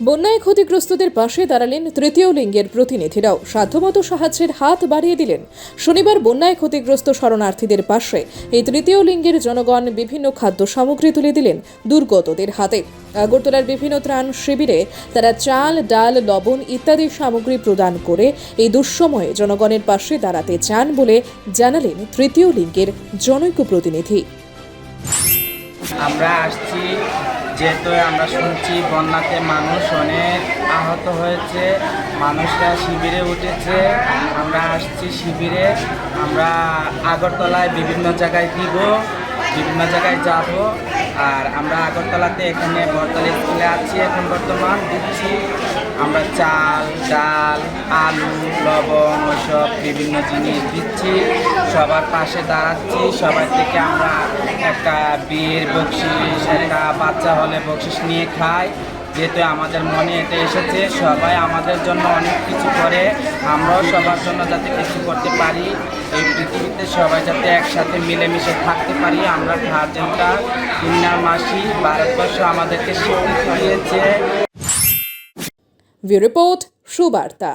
বন্যায় ক্ষতিগ্রস্তদের পাশে দাঁড়ালেন তৃতীয় লিঙ্গের প্রতিনিধিরাও। সাধ্যমতো সাহায্যের হাত বাড়িয়ে দিলেন। শনিবার বন্যায় ক্ষতিগ্রস্ত শরণার্থীদের পাশে এই তৃতীয় লিঙ্গের জনগণ বিভিন্ন খাদ্য সামগ্রী তুলে দিলেন দুর্গতদের হাতে। আগরতলার বিভিন্ন ত্রাণ শিবিরে তারা চাল, ডাল, লবণ ইত্যাদি সামগ্রী প্রদান করে এই দুঃসময়ে জনগণের পাশে দাঁড়াতে চান বলে জানালেন তৃতীয় লিঙ্গের জনৈক প্রতিনিধি। আমরা আসছি, যেহেতু আমরা শুনছি বন্যাতে মানুষ অনেক আহত হয়েছে, মানুষরা শিবিরে উঠেছে, আমরা আসছি শিবিরে, আমরা আগরতলায় বিভিন্ন জায়গায় দিব, বিভিন্ন জায়গায় যাব, আর আমরা আগরতলাতে এখানে বরতলা স্কুলে আছি এখন বর্তমান, দিচ্ছি আমরা চাল, ডাল, আলু, লবণ, ওসব বিভিন্ন জিনিস দিচ্ছি। সবার পাশে দাঁড়াচ্ছি। সবার থেকে আমরা একটা বিয়ের বকশিস একটা বাচ্চা হলে বকশিস নিয়ে খাই। যেহেতু আমাদের মনে এটা এসেছে, সবাই আমাদের জন্য অনেক কিছু করে। আমরাও সবার জন্য যাতে কিছু করতে পারি। এই পৃথিবীতে সবাই যাতে একসাথে মিলেমিশে থাকতে পারি। আমরা গার্জেনটা ইন্নার মাসি। ভারতবর্ষ আমাদেরকে স্বীকৃতি দিয়েছে। রিপোর্ট, সুবার্তা।